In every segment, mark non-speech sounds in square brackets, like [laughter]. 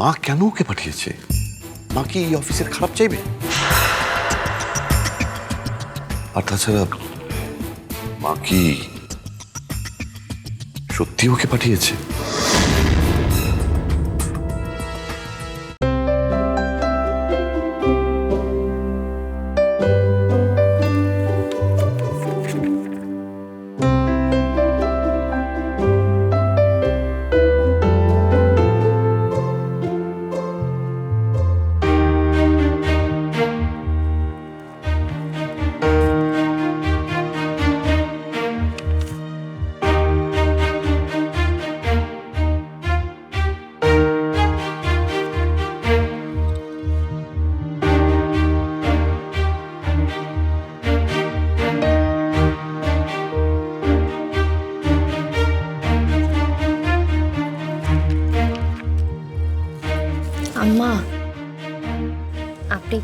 মা কেন ওকে পাঠিয়েছে? মা কি এই অফিসের খারাপ চাইবে? আর তাছাড়া, মা কি সত্যি ওকে পাঠিয়েছে?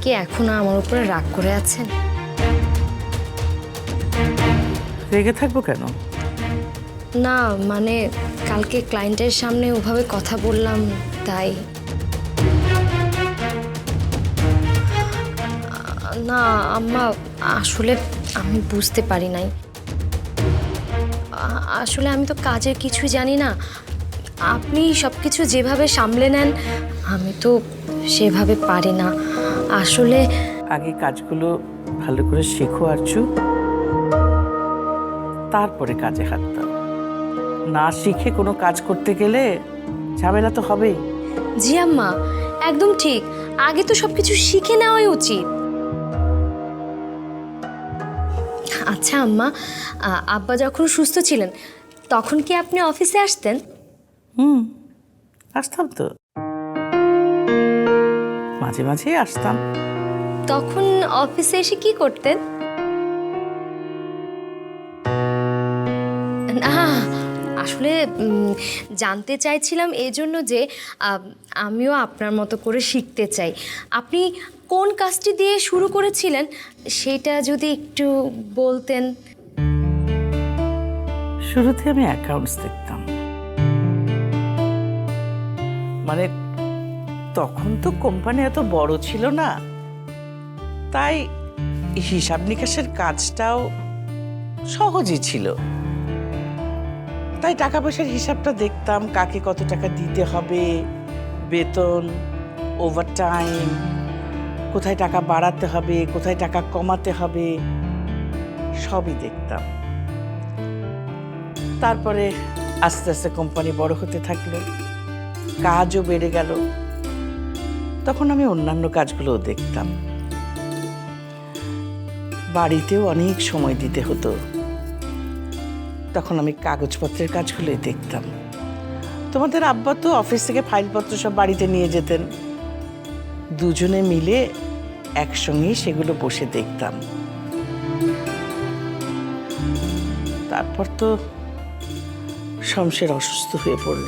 কি এখনও আমার উপরে রাগ করে আছেন? রেগে থাকব কেন? না মানে কালকে ক্লায়েন্টের সামনে ওভাবে কথা বললাম তাই। না আম্মা আসলে আমি বুঝতে পারি নাই। আসলে আমি তো কাজের কিছুই জানি না। আপনি সব কিছু যেভাবে সামলে নেন আমি তো সেভাবে পারি না। আসলে আগে কাজগুলো ভালো করে শেখো আরচু। তারপরে কাজে হাত দাও। না শিখে কোনো কাজ করতে গেলে ঝামেলা তো হবেই। জি আম্মা একদম ঠিক। আগে তো সবকিছু শিখে নেওয়াই উচিত। আচ্ছা আম্মা আ- আব্বা যখন সুস্থ ছিলেন তখন কি আপনি অফিসে আসতেন? হুম আসতাম তো। মাঝে মাঝে আসতাম। তখন অফিসে এসে কি করতেন? না আসলে জানতে চাইছিলাম এই জন্য যে আমিও আপনার মতো করে শিখতে চাই। আপনি কোন কাজটি দিয়ে শুরু করেছিলেন? সেটা যদি একটু বলতেন। শুরুতে আমি অ্যাকাউন্টস দেখতাম। মানে তখন তো কোম্পানি এত বড় ছিল না। তাই হিসাব নিকাশের কাজটাও সহজই ছিল। তাই টাকা পয়সার হিসাবটা দেখতাম, কাকে কত টাকা দিতে হবে, বেতন ওভারটাইম কোথায় টাকা বাড়াতে হবে, কোথায় টাকা কমাতে হবে, সবই দেখতাম। তারপরে আস্তে আস্তে কোম্পানি বড় হতে থাকল। কাজও বেড়ে গেল। তখন আমি অন্যান্য কাজগুলোও দেখতাম। বাড়িতেও অনেক সময় দিতে হতো। তখন আমি কাগজপত্রের কাজগুলোই দেখতাম। তোমাদের আব্বা তো অফিস থেকে ফাইলপত্র সব বাড়িতে নিয়ে যেতেন। দুজনে মিলে একসঙ্গেই সেগুলো বসে দেখতাম। তারপর তো শমশের অসুস্থ হয়ে পড়ল।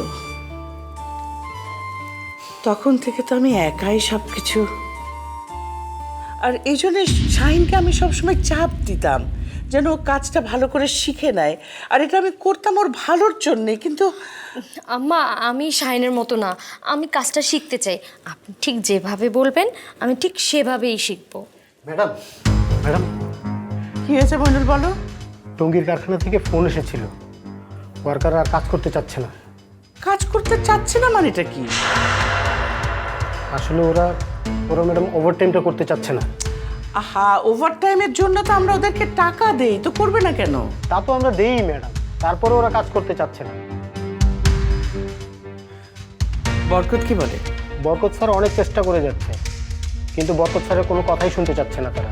তখন থেকে তো আমি একাই সব কিছু আর এই জন্য শাহিনকে আমি সবসময় চাপ দিতাম যেন ও কাজটা ভালো করে শিখে নেয়। আর এটা আমি করতাম ওর ভালোর জন্যে কিন্তু আম্মা আমি শাইনের মতো না। আমি কাজটা শিখতে চাই। আপনি ঠিক যেভাবে বলবেন আমি ঠিক সেভাবেই শিখব। Madam madam. কি হয়েছে মনুল বলো। টঙ্গির কারখানা থেকে ফোন এসেছিল। ওয়ার্কাররা আর কাজ করতে চাচ্ছে না। কাজ করতে চাচ্ছে না মানেটা কি? আসলে ওরা ওরা ম্যাডাম ওভারটাইমটা করতে চাচ্ছে না। আহা ওভারটাইমের জন্য তো আমরা ওদেরকে টাকা দেই তো করবে না কেন? তা তো আমরা দেই ম্যাডাম। তারপরে ওরা কাজ করতে চাচ্ছে না। বরকত কি বলে? বরকত স্যার অনেক চেষ্টা করে যাচ্ছে কিন্তু বরকত স্যারের কোনো কথাই শুনতে চাচ্ছে না তারা।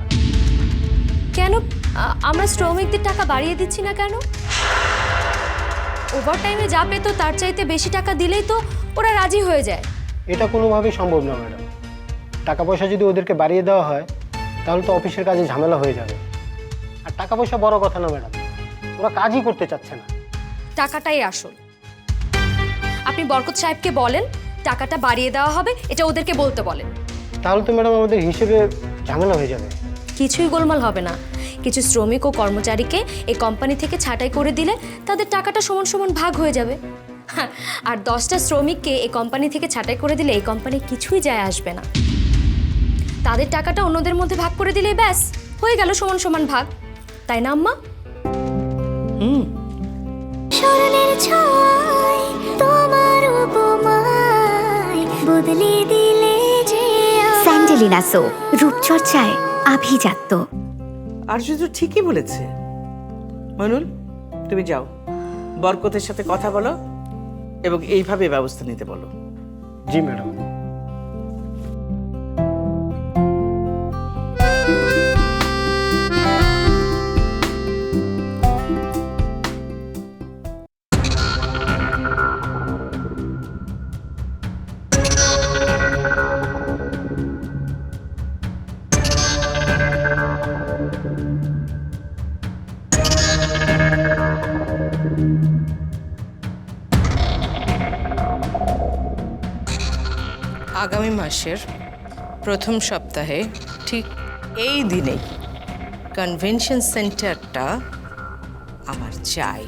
কেন? আ- আমরা শ্রমিকদের টাকা বাড়িয়ে দিচ্ছি না কেন? ওভারটাইমে যা পেতো তার চাইতে বেশি টাকা দিলেই তো ওরা রাজি হয়ে যায়। এটা কোনোভাবেই সম্ভব না ম্যাডাম। টাকা পয়সা যদি ওদেরকে বাড়িয়ে দেওয়া হয় তাহলে তো অফিসের কাজে ঝামেলা হয়ে যাবে। আর টাকা পয়সা বড় কথা না ম্যাডাম। ওরা কাজই করতে চাচ্ছে না। টাকাটাই আসল। আপনি বরকত সাহেবকে বলেন টাকাটা বাড়িয়ে দেওয়া হবে এটা ওদেরকে বলতে বলেন। তাহলে তো ম্যাডাম আমাদের হিসেবে ঝামেলা হয়ে যাবে। কিছুই গোলমাল হবে না। কিছু শ্রমিক ও কর্মচারীকে এই কোম্পানি থেকে ছাঁটাই করে দিলে তাদের টাকাটা সমান সমান ভাগ হয়ে যাবে। [laughs] আর দশটা শ্রমিককে এই কোম্পানি থেকে ছাঁটাই করে দিলে এই কোম্পানি কিছুই যায় আসবে না। তাদের টাকাটা অন্যদের মধ্যে ভাগ করে দিলেই ব্যাস হয়ে গেল সমান সমান ভাগ। তাই না আম্মা? বদলে দিলে যে স্যান্ডেলিনা সো রূপচর্চায় আভিজাত্য। আরজু তো ঠিকই বলেছে। মনুল তুমি যাও। বরকতের সাথে কথা বলো। এবং এইভাবে ব্যবস্থা নিতে বলো। জি ম্যাডাম। মাসের প্রথম সপ্তাহে ঠিক এই দিনেই কনভেনশন সেন্টারটা আমার চাই।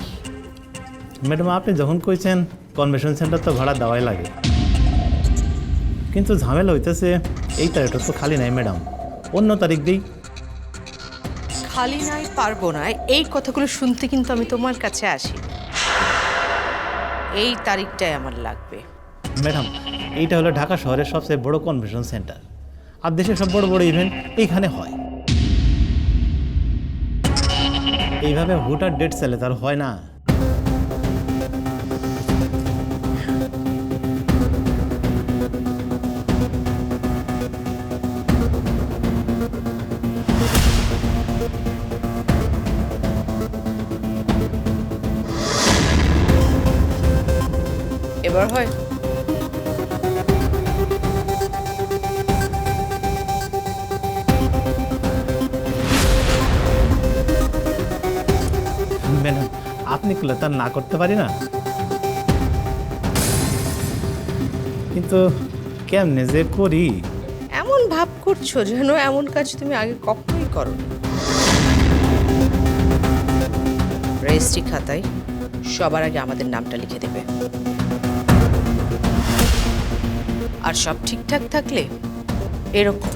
ম্যাডাম আপনি যখন কইছেন কনভেনশন সেন্টার তো ভাড়া দেওয়াই লাগে কিন্তু ঝামেলা হইতেছে এই তারিখটা তো খালি নাই ম্যাডাম। অন্য তারিখ দিই। খালি নাই পারব না। এই কথাগুলো শুনতে কিন্তু আমি তোমার কাছে আসি। এই তারিখটাই আমার লাগবে। ম্যাডাম এইটা হলো ঢাকা শহরের সবচেয়ে বড় কনভেনশন সেন্টার আর দেশের সব বড় বড় ইভেন্ট এইখানে হয়। এইভাবে হুটার ডেট চালে তার হয় না। এবার হয়। আপনি করলে না করতে পারি না। কিন্তু কেমনে যে করি? এমন ভাব করছ যেন এমন কাজ তুমি আগে কখনোই করো রেজিস্ট্রি খাতায় সবার আগে আমাদের নামটা লিখে দেবে। আর সব ঠিকঠাক থাকলে এরকম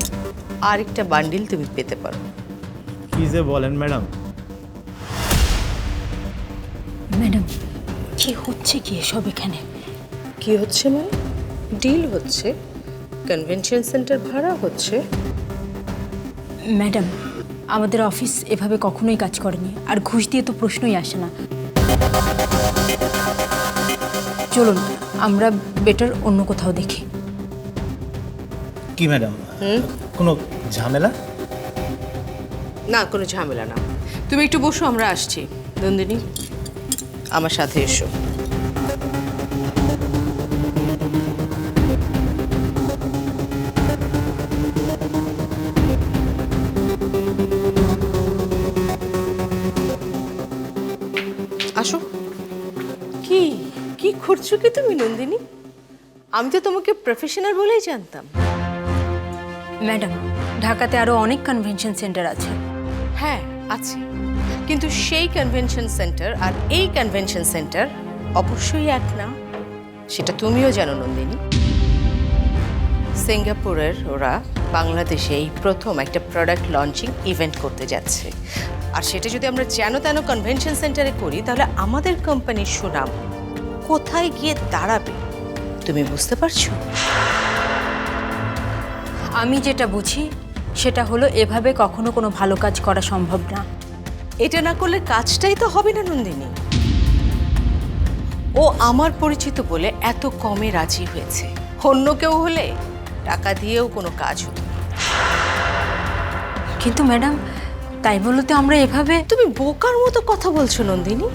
আরেকটা বান্ডিল তুমি পেতে পারো। কি যে বলেন ম্যাডাম। ম্যাডাম কি হচ্ছে কি এসব এখানে? কি হচ্ছে মানে? ডিল হচ্ছে? কনভেনশন সেন্টার ভাড়া হচ্ছে? ম্যাডাম আমাদের অফিস এভাবে কখনোই কাজ করেনি আর ঘুষ দিয়ে তো প্রশ্নই আসে না। চলুন আমরা বেটার অন্য কোথাও দেখি। কি ম্যাডাম? কোনো ঝামেলা? না কোনো ঝামেলা না। তুমি একটু বসো আমরা আসছি। নন্দিনী? আমার সাথে এসো। আসো। কি? কি করছ কি তুমি নন্দিনী? আমি তো তোমাকে প্রফেশনাল বলেই জানতাম। ম্যাডাম ঢাকাতে আরও অনেক কনভেনশন সেন্টার আছে। হ্যাঁ আছে। কিন্তু সেই কনভেনশন সেন্টার আর এই কনভেনশন সেন্টার অবশ্যই এক না। সেটা তুমিও জানো, নন্দিনী। সিঙ্গাপুরের ওরা বাংলাদেশে এই প্রথম একটা প্রোডাক্ট লঞ্চিং ইভেন্ট করতে যাচ্ছে। আর সেটা যদি আমরা যেন তেন কনভেনশন সেন্টারে করি, তাহলে আমাদের কোম্পানির সুনাম কোথায় গিয়ে দাঁড়াবে, তুমি বুঝতে পারছ? আমি যেটা বুঝি, সেটা হলো এভাবে কখনো কোনো ভালো কাজ করা সম্ভব না। এটা না করলে কাজটাই তো হবে না নন্দিনী। ও আমার পরিচিত বলে এত কমে রাজি হয়েছে। অন্য কেউ হলে টাকা দিয়েও কোনো কাজ হতো না। কিন্তু ম্যাডাম তাই বলে তো আমরা এভাবে তুমি বোকার মতো কথা বলছো নন্দিনী।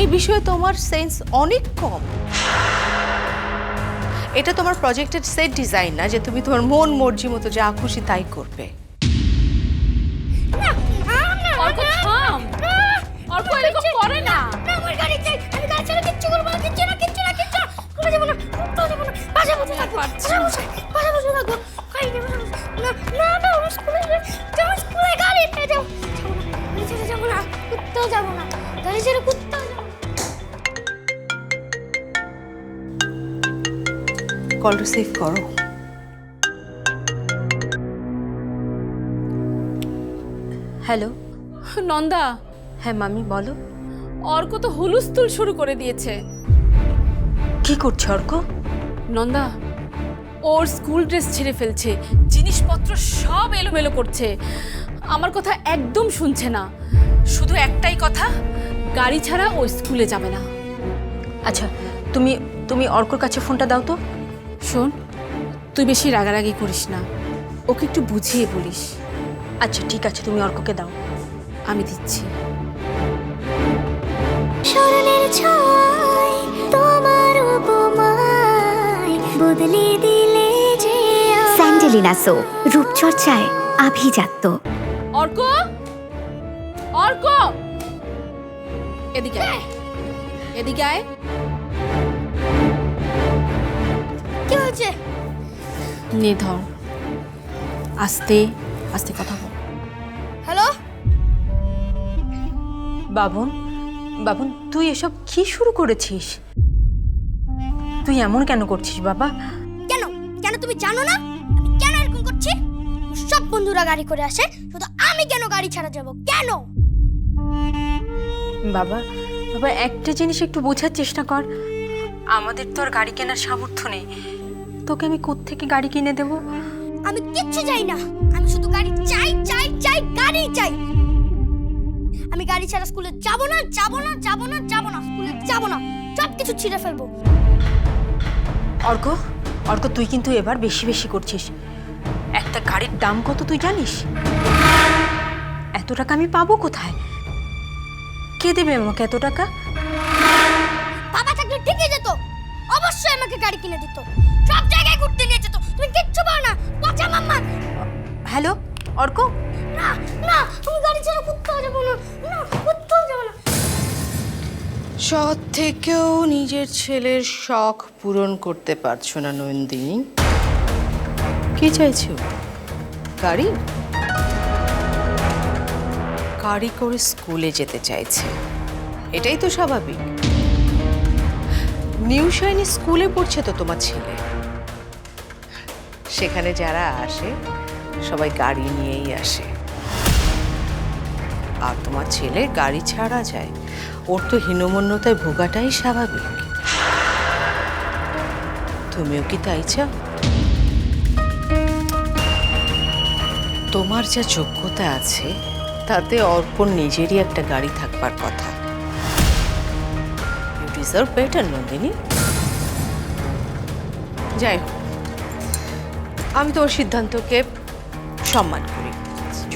এই বিষয়ে তোমার সেন্স অনেক কম। এটা তোমার প্রজেক্টের সেট ডিজাইন না যে তুমি তোমার মন মর্জি মতো যা খুশি তাই করবে। অর্ক করে না। আমার গাড়ি ছাড়া না যাব না না না। যাও যাব না যাব না করো। হ্যালো নন্দা। হ্যাঁ মামি বলো। অর্ক তো হুলুস্থুল শুরু করে দিয়েছে। কি করছে অর্ক? নন্দা ওর স্কুল ড্রেস ছেড়ে ফেলছে জিনিসপত্র সব এলোমেলো করছে। আমার কথা একদম শুনছে না। শুধু একটাই কথা গাড়ি ছাড়া ও স্কুলে যাবে না। আচ্ছা তুমি তুমি অর্কর কাছে ফোনটা দাও তো। শোন তুই বেশি রাগারাগি করিস না। ওকে একটু বুঝিয়ে বলিস। আচ্ছা ঠিক আছে তুমি অর্ককে দাও। আমি দিচ্ছি। স্মরণের ছয় তোমার উপমায় বদলে দিলে যে স্যান্ডেলিনা সো রূপচর্চায় আভিজাত্য। অর্ক? অর্ক? এদিকে আয়। এদিকে আয়। কি হয়েছে? নে ধর। আস্তে আস্তে কথা বল। হ্যালো? বাবন বাবন তুই এসব কি শুরু করেছিস? তুই এমন কেন করছিস বাবা? কেন? কেন তুমি জানো না? আমি কেন এরকম করছি? সব বন্ধুরা গাড়ি করে আসে শুধু আমি কেন গাড়ি ছাড়া যাব? কেন? বাবা বাবা একটা জিনিস একটু বোঝার চেষ্টা কর। আমাদের তো আর গাড়ি কেনার সামর্থ্য নেই। তোকে আমি কোত্থেকে গাড়ি কিনে দেবো? আমি কিচ্ছু চাই না। আমি শুধু গাড়ি চাই চাই চাই গাড়ি চাই। আমি গাড়ি ছাড়া স্কুলে যাব না যাব না যাব না যাব না স্কুলে যাব না। সব কিছু ছিঁড়ে ফেলব। অর্ক অর্ক তুই কিন্তু এবার বেশি বেশি করছিস। একটা গাড়ির দাম কত তুই জানিস? এত টাকা আমি পাবো কোথায়? কে দেবে আমাকে এত টাকা? বাবা থাকলে ঠিকই যেত। অবশ্যই আমাকে গাড়ি কিনে দিত। সব জায়গায় ঘুরতে নিয়ে যেত। তুমি কিচ্ছু পাও না। পচা মাম্মা হ্যালো অর্ক না না আমি গাড়ি ছাড়া যাব সৎ থেকেও নিজের ছেলের শখ পূরণ করতে পারছ না, নন্দিনী। কি চাইছো? গাড়ি? গাড়ি করে স্কুলে যেতে চাইছে। এটাই তো স্বাভাবিক। নিউ শাইনি স্কুলে পড়ছে তো তোমার ছেলে। সেখানে যারা আসে, সবাই গাড়ি নিয়েই আসে। আর তোমার ছেলে গাড়ি ছাড়া যায়। ওর তো হীনমন্যতায় ভোগাটাই স্বাভাবিক। তুমিও কি তাই চাও? তোমার যা যোগ্যতা আছে, তাতে অর্পণ নিজেরই একটা গাড়ি থাকবার কথা। You deserve better Nandini. যাই হোক, আমি তোর সিদ্ধান্তকে সম্মান করি।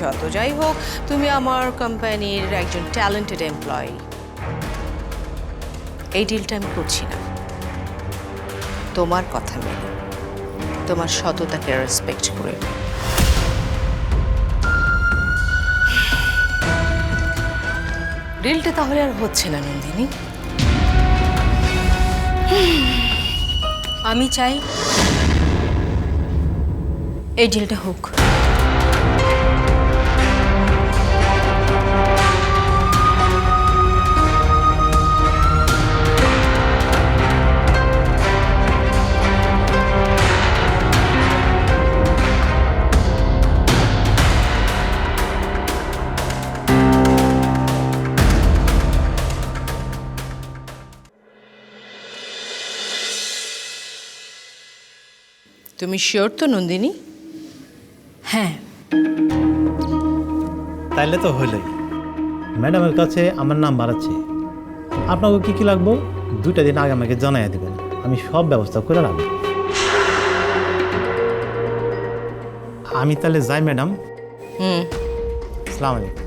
যত যাই হোক, তুমি আমার কোম্পানির একজন ট্যালেন্টেড এমপ্লয়ি এই ডিলটা আমি করছি না। তোমার কথা মেনে, তোমার সততাকে রেসপেক্ট করে ডিলটা তাহলে আর হচ্ছে না, নন্দিনী। আমি চাই এই ডিলটা হোক। তুমি শিওর তো নন্দিনী? হ্যাঁ। তাইলে তো হইলই। ম্যাডামের কাছে আমার নাম বাড়াচ্ছে আপনাকে কী কী লাগবো দুইটা দিন আগে আমাকে জানাই দেবেন। আমি সব ব্যবস্থা করে রাখব। আমি তাহলে যাই ম্যাডাম। হুম। সালাম আলাইকুম।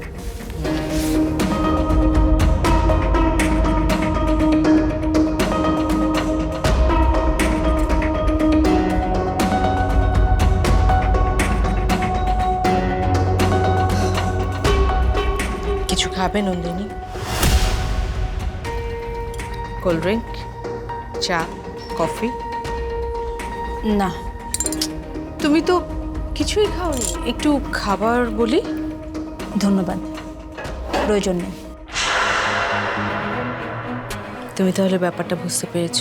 খাবে নন্দিনী? Cold drink? চা? কফি? না। তুমি তো কিছুই খাওনি। একটু খাবার বলি? ধন্যবাদ। প্রয়োজন নেই। তুমি তাহলে ব্যাপারটা বুঝতে পেরেছ।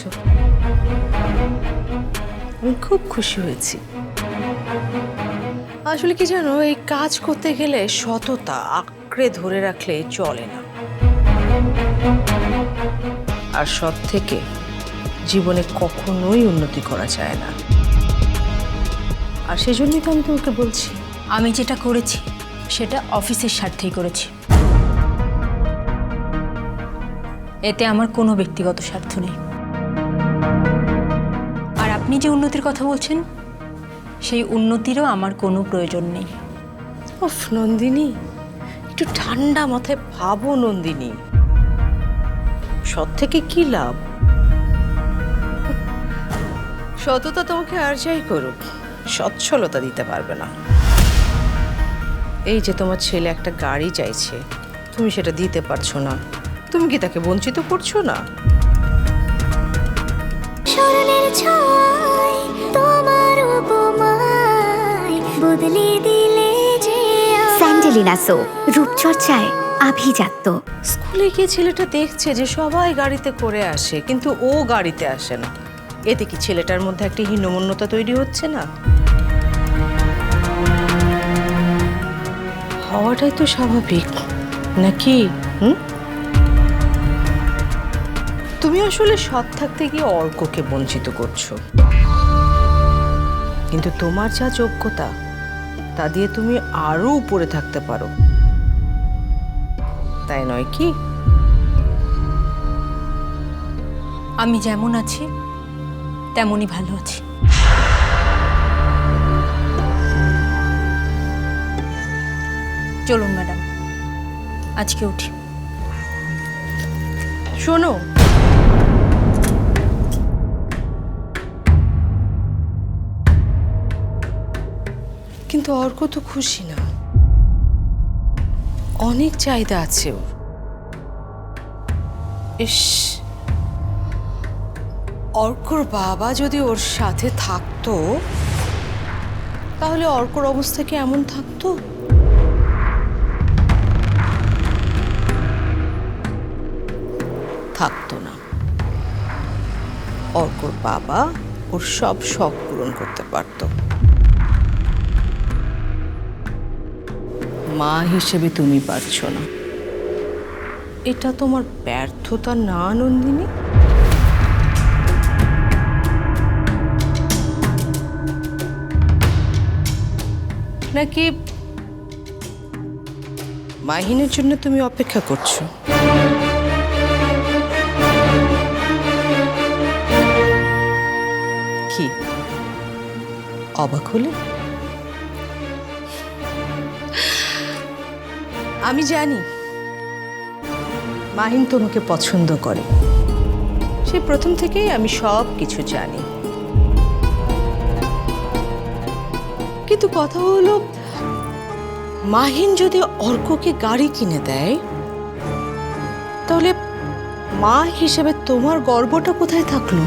আমি খুব খুশি হয়েছি। আসলে কি জানো এই কাজ করতে গেলে সততা আঁকড়ে ধরে রাখলে চলে না। আর সৎ থেকে জীবনে কখনোই উন্নতি করা যায় না। আর সেজন্যই তো আমি তোমাকে বলছি। আমি যেটা করেছি সেটা অফিসের স্বার্থেই করেছি। এতে আমার কোনো ব্যক্তিগত স্বার্থ নেই। আর আপনি যে উন্নতির কথা বলছেন সেই উন্নতিরও আমার কোনো প্রয়োজন নেই। ওফ নন্দিনী। একটু ঠান্ডা মাথায় ভাবো, নন্দিনী। সৎ থেকে কি লাভ? সততা তোমাকে আর যাই করুক, সচ্ছলতা দিতে পারবে না। এই যে তোমার ছেলে একটা গাড়ি চাইছে, তুমি সেটা দিতে পারছ না। তুমি কি তাকে বঞ্চিত করছ না? স্যান্ডেলিনা সো রূপচর্চায় আভিজাত্য। স্কুলে গিয়ে ছেলেটা দেখছে যে সবাই গাড়িতে করে আসে, কিন্তু ও গাড়িতে আসে না। এতে কি ছেলেটার মধ্যে একটা হীনমন্যতা তৈরি হচ্ছে না? হওয়াটাই তো স্বাভাবিক। নাকি? হুম? তুমি আসলে সৎ থাকতে গিয়ে অর্ককে বঞ্চিত করছ। কিন্তু তোমার যা যোগ্যতা তা দিয়ে তুমি আরও উপরে থাকতে পারো। তাই নয় কি? আমি যেমন আছি তেমনই ভালো আছি। চলুন ম্যাডাম আজকে উঠি। শোনো কিন্তু অর্ক তো খুশি না। অনেক চাহিদা আছে ওর। ইস। অর্কর বাবা যদি ওর সাথে থাকতো, তাহলে অর্কর অবস্থা কি এমন থাকতো? থাকতো না। অর্কর বাবা ওর সব শখ পূরণ করতে পারত। মা হিসেবে তুমি পারছ না। এটা তোমার ব্যর্থতা না, নন্দিনী? নাকি মাহিনের জন্য তুমি অপেক্ষা করছ? কি? অবাক হলে? আমি জানি মাহিন তোমাকে পছন্দ করে। সে প্রথম থেকেই আমি সব কিছু জানি। কিন্তু কথা হলো মাহিন যদি অর্ককে গাড়ি কিনে দেয়, তাহলে মা হিসেবে তোমার গর্বটা কোথায় থাকল?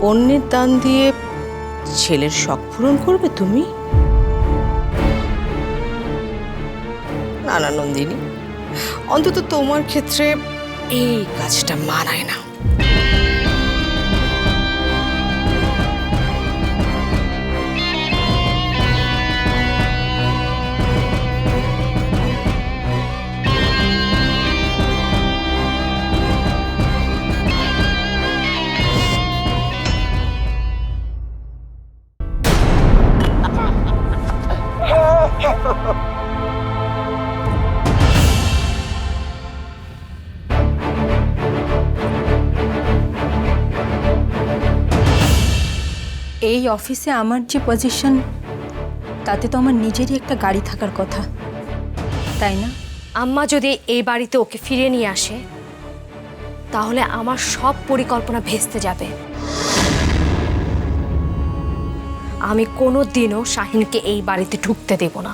অন্যের দান দিয়ে ছেলের শখ পূরণ করবে তুমি? না না নন্দিনী অন্তত তোমার ক্ষেত্রে এই কাজটা মানায় না। [laughs] এই অফিসে আমার যে পজিশন তাতে তো আমার নিজেরই একটা গাড়ি থাকার কথা। তাই না? আম্মা যদি এই বাড়িতে ওকে ফিরে নিয়ে আসে, তাহলে আমার সব পরিকল্পনা ভেস্তে যাবে। আমি কোনো দিনও শাহিনকে এই বাড়িতে ঢুকতে দেব না।